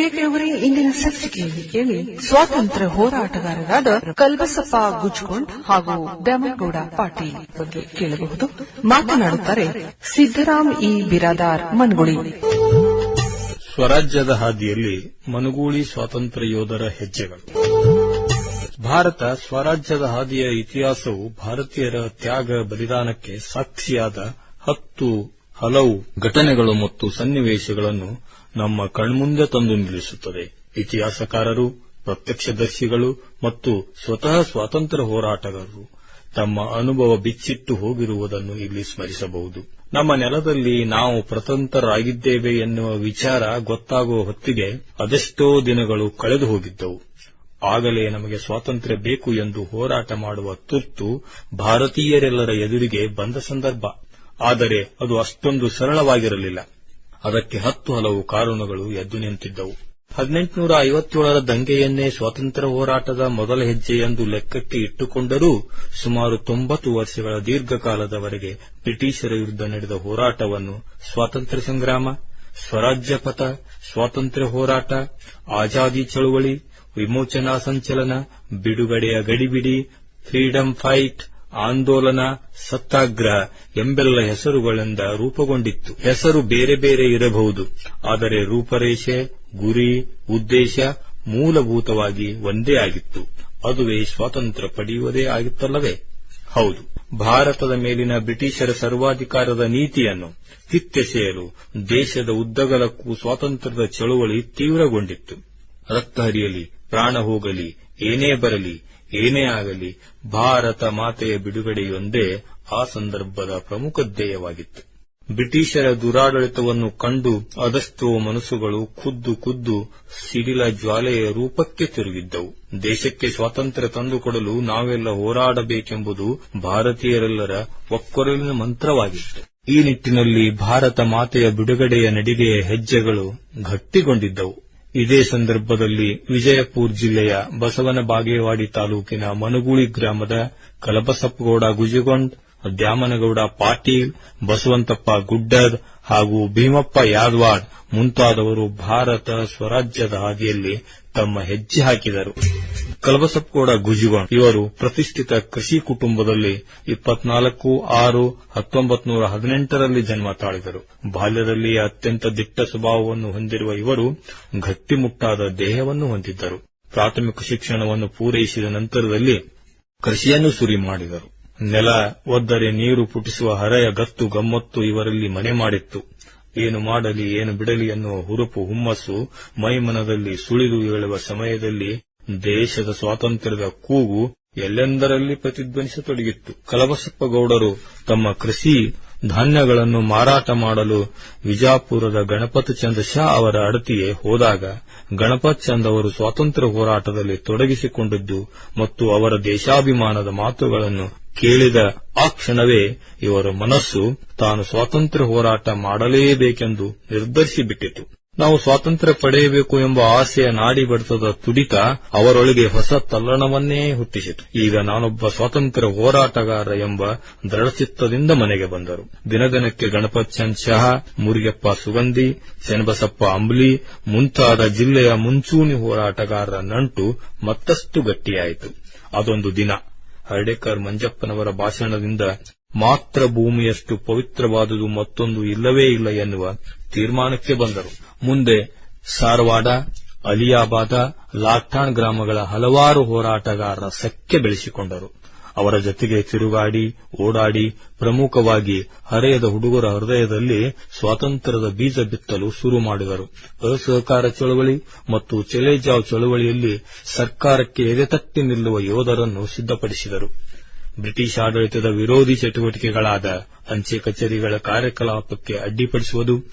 ಪ್ರಿಯ ಕೇಳುವರೆ ಇಂದಿನ ಸಂಚಿಕೆಯಲ್ಲಿ ಕೇಳಿ ಸ್ವಾತಂತ್ರ್ಯ ಹೋರಾಟಗಾರರಾದ ಕಲ್ಬಸಪ್ಪ ಗುಜ್ಕೊಂಡ್ ಹಾಗೂ ದೇವೇಗೌಡ ಪಾಟೀಲ್ ಬಗ್ಗೆ ಕೇಳಬಹುದು. ಮಾತನಾಡುತ್ತಾರೆ ಸಿದ್ದರಾಮ್ ಇ. ಬಿರಾದಾರ್ ಮನ್ಗುಳಿ. ಸ್ವರಾಜ್ಯದ ಹಾದಿಯಲ್ಲಿ ಮನುಗೂಳಿ ಸ್ವಾತಂತ್ರ್ಯ ಯೋಧರ ಹೆಜ್ಜೆಗಳು. ಭಾರತ ಸ್ವರಾಜ್ಯದ ಹಾದಿಯ ಇತಿಹಾಸವು ಭಾರತೀಯರ ತ್ಯಾಗ ಬಲಿದಾನಕ್ಕೆ ಸಾಕ್ಷಿಯಾದ ಹತ್ತು ಹಲವು ಘಟನೆಗಳು ಮತ್ತು ಸನ್ನಿವೇಶಗಳನ್ನು ನಮ್ಮ ಕಣ್ಮುಂದೆ ತಂದು ನಿಲ್ಲಿಸುತ್ತದೆ. ಇತಿಹಾಸಕಾರರು, ಪ್ರತ್ಯಕ್ಷದರ್ಶಿಗಳು ಮತ್ತು ಸ್ವತಃ ಸ್ವಾತಂತ್ರ್ಯ ಹೋರಾಟಗಾರರು ತಮ್ಮ ಅನುಭವ ಬಿಚ್ಚಿಟ್ಟು ಹೋಗಿರುವುದನ್ನು ಇಲ್ಲಿ ಸ್ಮರಿಸಬಹುದು. ನಮ್ಮ ನೆಲದಲ್ಲಿ ನಾವು ಪ್ರತಂತ್ರರಾಗಿದ್ದೇವೆ ಎನ್ನುವ ವಿಚಾರ ಗೊತ್ತಾಗುವ ಹೊತ್ತಿಗೆ ಅದೆಷ್ಟೋ ದಿನಗಳು ಕಳೆದು ಹೋಗಿದ್ದವು. ಆಗಲೇ ನಮಗೆ ಸ್ವಾತಂತ್ರ್ಯ ಬೇಕು ಎಂದು ಹೋರಾಟ ಮಾಡುವ ತುರ್ತು ಭಾರತೀಯರೆಲ್ಲರ ಎದುರಿಗೆ ಬಂದ ಸಂದರ್ಭ. ಆದರೆ ಅದು ಅಷ್ಟೊಂದು ಸರಳವಾಗಿರಲಿಲ್ಲ. ಅದಕ್ಕೆ ಹತ್ತು ಹಲವು ಕಾರಣಗಳು ಎದ್ದು ನಿಂತಿದ್ದವು. ಹದಿನೆಂಟುನೂರ ಐವತ್ತೇಳರ ದಂಗೆಯನ್ನೇ ಸ್ವಾತಂತ್ರ್ಯ ಹೋರಾಟದ ಮೊದಲ ಹೆಜ್ಜೆ ಎಂದು ಲೆಕ್ಕಕ್ಕೆ ಇಟ್ಟುಕೊಂಡರೂ ಸುಮಾರು ತೊಂಬತ್ತು ವರ್ಷಗಳ ದೀರ್ಘಕಾಲದವರೆಗೆ ಬ್ರಿಟಿಷರ ವಿರುದ್ಧ ನಡೆದ ಹೋರಾಟವನ್ನು ಸ್ವಾತಂತ್ರ್ಯ ಸಂಗ್ರಾಮ ಸ್ವರಾಜ್ಯ ಪಥ ಸ್ವಾತಂತ್ರ್ಯ ಹೋರಾಟ, ಆಜಾದಿ ಚಳುವಳಿ, ವಿಮೋಚನಾ ಸಂಚಲನ, ಬಿಡುಗಡೆಯ ಗಡಿಬಿಡಿ, ಫ್ರೀಡಂ ಫೈಟ್ ಆಂದೋಲನ ಸತ್ಯಾಗ್ರಹ ಎಂಬೆಲ್ಲ ಹೆಸರುಗಳಿಂದ ರೂಪುಗೊಂಡಿತ್ತು. ಹೆಸರು ಬೇರೆ ಬೇರೆ ಇರಬಹುದು, ಆದರೆ ರೂಪರೇಷೆ, ಗುರಿ, ಉದ್ದೇಶ ಮೂಲಭೂತವಾಗಿ ಒಂದೇ ಆಗಿತ್ತು. ಅದುವೇ ಸ್ವಾತಂತ್ರ್ಯ ಪಡೆಯುವುದೇ ಆಗಿತ್ತಲ್ಲವೇ? ಹೌದು. ಭಾರತದ ಮೇಲಿನ ಬ್ರಿಟಿಷರ ಸರ್ವಾಧಿಕಾರದ ನೀತಿಯನ್ನು ಕಿತ್ತೆಸೆಯಲು ದೇಶದ ಉದ್ದಗಲಕ್ಕೂ ಸ್ವಾತಂತ್ರ್ಯದ ಚಳುವಳಿ ತೀವ್ರಗೊಂಡಿತ್ತು. ರಕ್ತ ಹರಿಯಲಿ ಪ್ರಾಣ ಹೋಗಲಿ, ಏನೇ ಬರಲಿ ಏನೇ ಆಗಲಿ ಭಾರತ ಮಾತೆಯ ಬಿಡುಗಡೆಯೊಂದೇ ಆ ಸಂದರ್ಭದ ಪ್ರಮುಖ ಧ್ಯೇಯವಾಗಿತ್ತು. ಬ್ರಿಟಿಷರ ದುರಾಡಳಿತವನ್ನು ಕಂಡು ಅದಷ್ಟು ಮನಸ್ಸುಗಳು ಖುದ್ದು ಖುದ್ದು ಸಿಡಿಲ ಜ್ವಾಲೆಯ ರೂಪಕ್ಕೆ ತಿರುಗಿದ್ದವು. ದೇಶಕ್ಕೆ ಸ್ವಾತಂತ್ರ್ಯ ತಂದುಕೊಡಲು ನಾವೆಲ್ಲ ಹೋರಾಡಬೇಕೆಂಬುದು ಭಾರತೀಯರೆಲ್ಲರ ಒಕ್ಕೊರಲಿನ ಮಂತ್ರವಾಗಿತ್ತು. ಈ ನಿಟ್ಟಿನಲ್ಲಿ ಭಾರತ ಮಾತೆಯ ಬಿಡುಗಡೆಯ ನಡಿಗೆಯ ಹೆಜ್ಜೆಗಳು ಗಟ್ಟಿಗೊಂಡಿದ್ದವು. ಇದೇ ಸಂದರ್ಭದಲ್ಲಿ ವಿಜಯಪುರ ಜಿಲ್ಲೆಯ ಬಸವನ ಬಾಗೇವಾಡಿ ತಾಲೂಕಿನ ಮನುಗೂಳಿ ಗ್ರಾಮದ ಕಲಬಸಪ್ಪಗೌಡ ಗುಜಗೊಂಡ್, ದ್ಯಾಮನಗೌಡ ಪಾಟೀಲ್, ಬಸವಂತಪ್ಪ ಗುಡ್ಡದ್ ಹಾಗೂ ಭೀಮಪ್ಪ ಯಾದವಾಡ್ ಮುಂತಾದವರು ಭಾರತ ಸ್ವರಾಜ್ಯದ ಹಾದಿಯಲ್ಲಿ ತಮ್ಮ ಹೆಜ್ಜೆ ಹಾಕಿದರು. ಕಲಬಸಪ್ಪಗೌಡ ಗುಜಗೊಂಡ್ ಇವರು ಪ್ರತಿಷ್ಠಿತ ಕೃಷಿ ಕುಟುಂಬದಲ್ಲಿ ಇಪ್ಪತ್ನಾಲ್ಕು ಆರು ಹತ್ತೊಂಬತ್ತು ನೂರ ಹದಿನೆಂಟರಲ್ಲಿ ಜನ್ಮ ತಾಳಿದರು. ಬಾಲ್ಯದಲ್ಲಿ ಅತ್ಯಂತ ದಿಟ್ಟ ಸ್ವಭಾವವನ್ನು ಹೊಂದಿರುವ ಇವರು ಗಟ್ಟಿಮುಟ್ಟಾದ ದೇಹವನ್ನು ಹೊಂದಿದ್ದರು. ಪ್ರಾಥಮಿಕ ಶಿಕ್ಷಣವನ್ನು ಪೂರೈಸಿದ ನಂತರದಲ್ಲಿ ಕೃಷಿಯನ್ನು ಸುರಿ ಮಾಡಿದರು. ನೆಲ ಒದ್ದರೆ ನೀರು ಪುಟಿಸುವ ಹರೆಯ ಗತ್ತು ಗಮ್ಮತ್ತು ಇವರಲ್ಲಿ ಮನೆ ಮಾಡಿತ್ತು. ಏನು ಮಾಡಲಿ, ಏನು ಬಿಡಲಿ ಎನ್ನುವ ಹುರುಪು, ಹುಮ್ಮಸ್ಸು ಮೈಮನದಲ್ಲಿ ಸುಳಿದು ಏಳುವ ಸಮಯದಲ್ಲಿ ದೇಶದ ಸ್ವಾತಂತ್ರ್ಯದ ಕೂಗು ಎಲ್ಲೆಂದರಲ್ಲಿ ಪ್ರತಿಧ್ವನಿಸತೊಡಗಿತ್ತು. ಕಲಬಸಪ್ಪಗೌಡರು ತಮ್ಮ ಕೃಷಿ ಧಾನ್ಯಗಳನ್ನು ಮಾರಾಟ ಮಾಡಲು ವಿಜಾಪುರದ ಗಣಪತ್ ಚಂದ್ ಶಾ ಅವರ ಅಡತಿಯೇ ಹೋದಾಗ ಗಣಪತ್ ಚಂದ್ ಅವರು ಸ್ವಾತಂತ್ರ್ಯ ಹೋರಾಟದಲ್ಲಿ ತೊಡಗಿಸಿಕೊಂಡಿದ್ದು ಮತ್ತು ಅವರ ದೇಶಾಭಿಮಾನದ ಮಾತುಗಳನ್ನು ಕೇಳಿದ ಆ ಕ್ಷಣವೇ ಇವರ ಮನಸ್ಸು ತಾನು ಸ್ವಾತಂತ್ರ್ಯ ಹೋರಾಟ ಮಾಡಲೇಬೇಕೆಂದು ನಿರ್ಧರಿಸಿಬಿಟ್ಟಿತು. ನಾವು ಸ್ವಾತಂತ್ರ್ಯ ಪಡೆಯಬೇಕು ಎಂಬ ಆಸೆಯ ನಾಡಿ ಬಡಿತದ ತುಡಿತ ಅವರೊಳಗೆ ಹೊಸ ತಲ್ಲಣವನ್ನೇ ಹುಟ್ಟಿಸಿತು. ಈಗ ನಾನೊಬ್ಬ ಸ್ವಾತಂತ್ರ್ಯ ಹೋರಾಟಗಾರ ಎಂಬ ದೃಢಚಿತ್ತದಿಂದ ಮನೆಗೆ ಬಂದರು. ದಿನದಿನಕ್ಕೆ ದಿನಕ್ಕೆ ಚಂದ್ ಶಹಾ, ಮುರಿಗೆಪ್ಪ ಸುಗಂಧಿ ಚೆನ್ನಬಸಪ್ಪ ಅಂಬ್ಲಿ, ಮುಂತಾದ ಜಿಲ್ಲೆಯ ಮುಂಚೂಣಿ ಹೋರಾಟಗಾರರ ನಂಟು ಮತ್ತಷ್ಟು ಗಟ್ಟಿಯಾಯಿತು. ಅದೊಂದು ದಿನ. ಹರ್ಡೇಕರ್ ಮಂಜಪ್ಪನವರ ಭಾಷಣದಿಂದ ಮಾತ್ರ ಭೂಮಿಯಷ್ಟು ಪವಿತ್ರವಾದುದು ಮತ್ತೊಂದು ಇಲ್ಲವೇ ಇಲ್ಲ ಎನ್ನುವ ತೀರ್ಮಾನಕ್ಕೆ ಬಂದರು. ಮುಂದೆ ಸಾರವಾಡ, ಅಲಿಯಾಬಾದ ಲಾಠಾಣ್ ಗ್ರಾಮಗಳ ಹಲವಾರು ಹೋರಾಟಗಾರರ ಸಖ್ಯ ಬೆಳೆಸಿಕೊಂಡರು. ಅವರ ಜೊತೆಗೆ ತಿರುಗಾಡಿ, ಓಡಾಡಿ, ಪ್ರಮುಖವಾಗಿ ಹರೆಯದ ಹುಡುಗರ ಹೃದಯದಲ್ಲಿ ಸ್ವಾತಂತ್ರ್ಯದ ಬೀಜ ಬಿತ್ತಲು ಶುರು ಮಾಡಿದರು. ಅಸಹಕಾರ ಚಳವಳಿ ಮತ್ತು ಚೆಲೆಜಾವ್ ಚಳವಳಿಯಲ್ಲಿ ಸರ್ಕಾರಕ್ಕೆ ಎದೆತಟ್ಟಿ ನಿಲ್ಲುವ ಯೋಧರನ್ನು ಸಿದ್ಧಪಡಿಸಿದರು. ಬ್ರಿಟಿಷ್ ಆಡಳಿತದ ವಿರೋಧಿ ಚಟುವಟಿಕೆಗಳಾದ ಅಂಚೆ ಕಚೇರಿಗಳ ಕಾರ್ಯಕಲಾಪಕ್ಕೆ ಅಡ್ಡಿಪಡಿಸುವುದು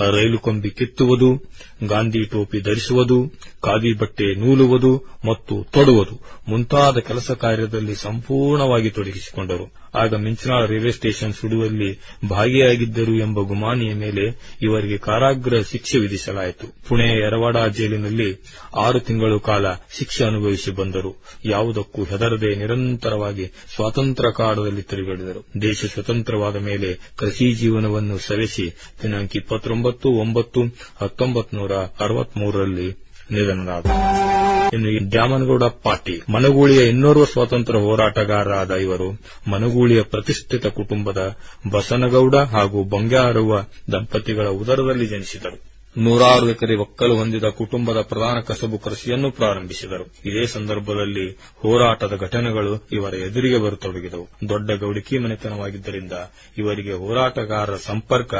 ರೈಲು ಕೊಂಬಿ ಕಿತ್ತುವುದು, ಗಾಂಧಿ ಟೋಪಿ ಧರಿಸುವುದು, ಖಾದಿ ಬಟ್ಟೆ ನೂಲುವುದು ಮತ್ತು ತೊಡುವುದು ಮುಂತಾದ ಕೆಲಸ ಕಾರ್ಯದಲ್ಲಿ ಸಂಪೂರ್ಣವಾಗಿ ತೊಡಗಿಸಿಕೊಂಡರು. ಆಗ ಮಿಂಚನಾಳ ರೈಲ್ವೆ ಸ್ಟೇಷನ್ ಸುಡುವಲ್ಲಿ ಭಾಗಿಯಾಗಿದ್ದರು ಎಂಬ ಗುಮಾನಿಯ ಮೇಲೆ ಇವರಿಗೆ ಕಾರಾಗೃಹ ಶಿಕ್ಷೆ ವಿಧಿಸಲಾಯಿತು. ಪುಣೆಯ ಯರವಾಡ ಜೈಲಿನಲ್ಲಿ ಆರು ತಿಂಗಳು ಕಾಲ ಶಿಕ್ಷೆ ಅನುಭವಿಸಿ ಬಂದರು. ಯಾವುದಕ್ಕೂ ಹೆದರದೆ ನಿರಂತರವಾಗಿ ಸ್ವಾತಂತ್ರ್ಯ ಕಾಲದಲ್ಲಿ ತಿರುಗಾಡಿದರು. ದೇಶ ಸ್ವತಂತ್ರವಾದ ಮೇಲೆ ಕೃಷಿ ಜೀವನವನ್ನು ಸವೆಸಿ ದಿನಾಂಕ ಇಪ್ಪತ್ತೊಂಬತ್ತು, ಒಂಬತ್ತು ಹತ್ತೊಂಬತ್ತು ನೂರ ಅರವತ್ಮೂರರಲ್ಲಿ ನಿಧನರಾದರು. ಇನ್ನು ದ್ಯಾಮನಗೌಡ ಪಾಟೀಲ್, ಮನಗೂಳಿಯ ಇನ್ನೋರ್ವ ಸ್ವಾತಂತ್ರ್ಯ ಹೋರಾಟಗಾರರಾದ ಇವರು, ಮನಗೂಳಿಯ ಪ್ರತಿಷ್ಠಿತ ಕುಟುಂಬದ ಬಸನಗೌಡ ಹಾಗೂ ಬಂಗಾರವ್ವ ದಂಪತಿಗಳ ಉದರದಲ್ಲಿ ಜನಿಸಿದರು. ನೂರಾರು ಎಕರೆ ಒಕ್ಕಲು ಹೊಂದಿದ ಕುಟುಂಬದ ಪ್ರಧಾನ ಕಸಬು ಕೃಷಿಯನ್ನು ಪ್ರಾರಂಭಿಸಿದರು. ಇದೇ ಸಂದರ್ಭದಲ್ಲಿ ಹೋರಾಟದ ಘಟನೆಗಳು ಇವರ ಎದುರಿಗೆ ಬರತೊಡಗಿದವು. ದೊಡ್ಡ ಗೌಡಿಕಿ ಮನೆತನವಾಗಿದ್ದರಿಂದ ಇವರಿಗೆ ಹೋರಾಟಗಾರರ ಸಂಪರ್ಕ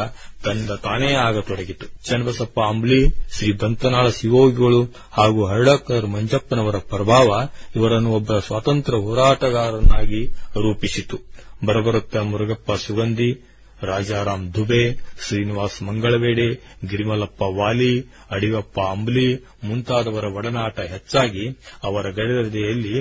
ತನ್ನ ತಾನೇ ಆಗತೊಡಗಿತು. ಚನ್ನಬಸಪ್ಪ ಅಂಬ್ಲಿ, ಶ್ರೀ ದಂತನಾಳ ಶಿವೋಗಿಗಳು ಹಾಗೂ ಹರಡಕರ್ ಮಂಜಪ್ಪನವರ ಪ್ರಭಾವ ಇವರನ್ನು ಒಬ್ಬ ಸ್ವಾತಂತ್ರ್ಯ ಹೋರಾಟಗಾರನಾಗಿ ರೂಪಿಸಿತು. ಬರಬರುತ್ತ ಮುರುಗಪ್ಪ ಸುಗಂಧಿ ರಾಜಾರಾಮ್ ದುಬೆ, ಶ್ರೀನಿವಾಸ್ ಮಂಗಳವೇಡೆ, ಗಿರಿಮಲಪ್ಪ ವಾಲಿ, ಅಡಿಗಪ್ಪ ಅಂಬ್ಲಿ ಮುಂತಾದವರ ಒಡನಾಟ ಹೆಚ್ಚಾಗಿ ಅವರ ಗಡಿಯಲ್ಲಿ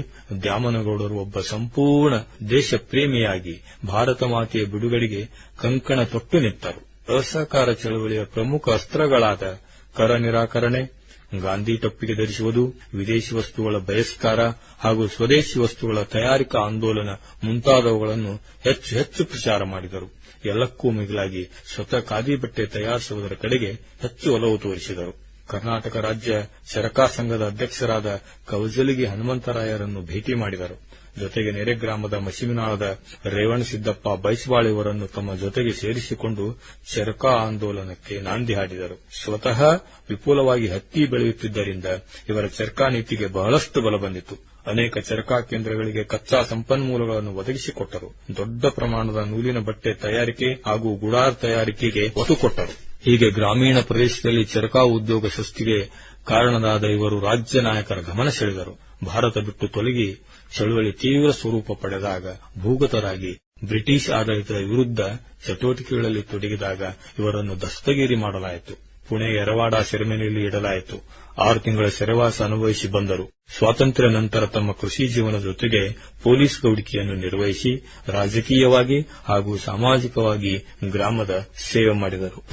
ದ್ಯಾಮನಗೌಡರು ಒಬ್ಬ ಸಂಪೂರ್ಣ ದೇಶ ಪ್ರೇಮಿಯಾಗಿ ಭಾರತ ಮಾತೆಯ ಬಿಡುಗಡೆಗೆ ಕಂಕಣ ತೊಟ್ಟು ನಿಂತರು ಅಸಹಕಾರ ಚಳವಳಿಯ ಪ್ರಮುಖ ಅಸ್ತ್ರಗಳಾದ ಕರ ನಿರಾಕರಣೆ ಗಾಂಧಿ ಟೊಪ್ಪಿಗೆ ಧರಿಸುವುದು ವಿದೇಶಿ ವಸ್ತುಗಳ ಬಹಿಷ್ಕಾರ ಹಾಗೂ ಸ್ವದೇಶಿ ವಸ್ತುಗಳ ತಯಾರಿಕಾ ಆಂದೋಲನ ಮುಂತಾದವುಗಳನ್ನು ಹೆಚ್ಚು ಹೆಚ್ಚು ಪ್ರಚಾರ ಮಾಡಿದರು. ಎಲ್ಲಕ್ಕೂ ಮಿಗಿಲಾಗಿ ಸ್ವತಃ ಖಾದಿ ಬಟ್ಟೆ ತಯಾರಿಸುವುದರ ಕಡೆಗೆ ಹೆಚ್ಚು ಒಲವು ತೋರಿಸಿದರು. ಕರ್ನಾಟಕ ರಾಜ್ಯ ಚರಕಾ ಸಂಘದ ಅಧ್ಯಕ್ಷರಾದ ಕೌಜಲಿಗಿ ಹನುಮಂತರಾಯರನ್ನು ಭೇಟಿ ಮಾಡಿದರು. ಜೊತೆಗೆ ನೆರೆ ಗ್ರಾಮದ ಮಸಿಮಿನಾಳದ ರೇವಣ ಸಿದ್ದಪ್ಪ ಬೈಸ್ವಾಳ್ ಇವರನ್ನು ತಮ್ಮ ಜೊತೆಗೆ ಸೇರಿಸಿಕೊಂಡು ಚರಕಾ ಆಂದೋಲನಕ್ಕೆ ನಾಂದಿ ಹಾಡಿದರು. ಸ್ವತಃ ವಿಪುಲವಾಗಿ ಹತ್ತಿ ಬೆಳೆಯುತ್ತಿದ್ದರಿಂದ ಇವರ ಚರ್ಕಾ ನೀತಿಗೆ ಬಹಳಷ್ಟು ಬಲ ಬಂದಿತು ಅನೇಕ ಚರಕಾ ಕೇಂದ್ರಗಳಿಗೆ ಕಚ್ಚಾ ಸಂಪನ್ಮೂಲಗಳನ್ನು ಒದಗಿಸಿಕೊಟ್ಟರು. ದೊಡ್ಡ ಪ್ರಮಾಣದ ನೂಲಿನ ಬಟ್ಟೆ ತಯಾರಿಕೆ ಹಾಗೂ ಗುಡಾರ್ ತಯಾರಿಕೆಗೆ ಒತ್ತು ಕೊಟ್ಟರು. ಹೀಗೆ ಗ್ರಾಮೀಣ ಪ್ರದೇಶದಲ್ಲಿ ಚರಕಾ ಉದ್ಯೋಗ ಸೃಷ್ಟಿಗೆ ಕಾರಣದಾದ ಇವರು ರಾಜ್ಯ ನಾಯಕರ ಗಮನ ಸೆಳೆದರು. ಭಾರತ ಬಿಟ್ಟು ತೊಲಗಿ ಚಳುವಳಿ ತೀವ್ರ ಸ್ವರೂಪ ಪಡೆದಾಗ ಭೂಗತರಾಗಿ ಬ್ರಿಟಿಷ್ ಆಡಳಿತದ ವಿರುದ್ಧ ಚಟುವಟಿಕೆಗಳಲ್ಲಿ ತೊಡಗಿದಾಗ ಇವರನ್ನು ದಸ್ತಗಿರಿ ಮಾಡಲಾಯಿತು. ಪುಣೆ ಯರವಾಡ ಸೆರೆಮನೆಯಲ್ಲಿ ಇಡಲಾಯಿತು. ಆರು ತಿಂಗಳ ಸೆರೆವಾಸ ಅನುಭವಿಸಿ ಬಂದರು. ಸ್ವಾತಂತ್ರ್ಯ ನಂತರ ತಮ್ಮ ಕೃಷಿ ಜೀವನದ ಜೊತೆಗೆ ಪೊಲೀಸ್ ಗೌಡಿಕೆಯನ್ನು ನಿರ್ವಹಿಸಿ ರಾಜಕೀಯವಾಗಿ ಹಾಗೂ ಸಾಮಾಜಿಕವಾಗಿ ಗ್ರಾಮದ ಸೇವೆ ಮಾಡಿದರು.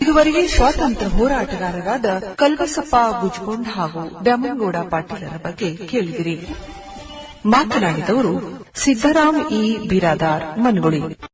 ಇದುವರೆಗೆ ಸ್ವಾತಂತ್ರ್ಯ ಹೋರಾಟಗಾರರಾದ ಕಲ್ಬಸಪ್ಪ ಗುಜ್ಗೊಂಡ್ ಹಾಗೂ ಡ್ಯಾಮನಗೌಡ ಪಾಟೀಲರ ಬಗ್ಗೆ ಕೇಳಿದಿರಿ. ಮಾತನಾಡಿದವರು ಸಿದ್ದರಾಮ್ ಇ. ಬಿರಾದಾರ್ ಮನ್ಗುಳಿ.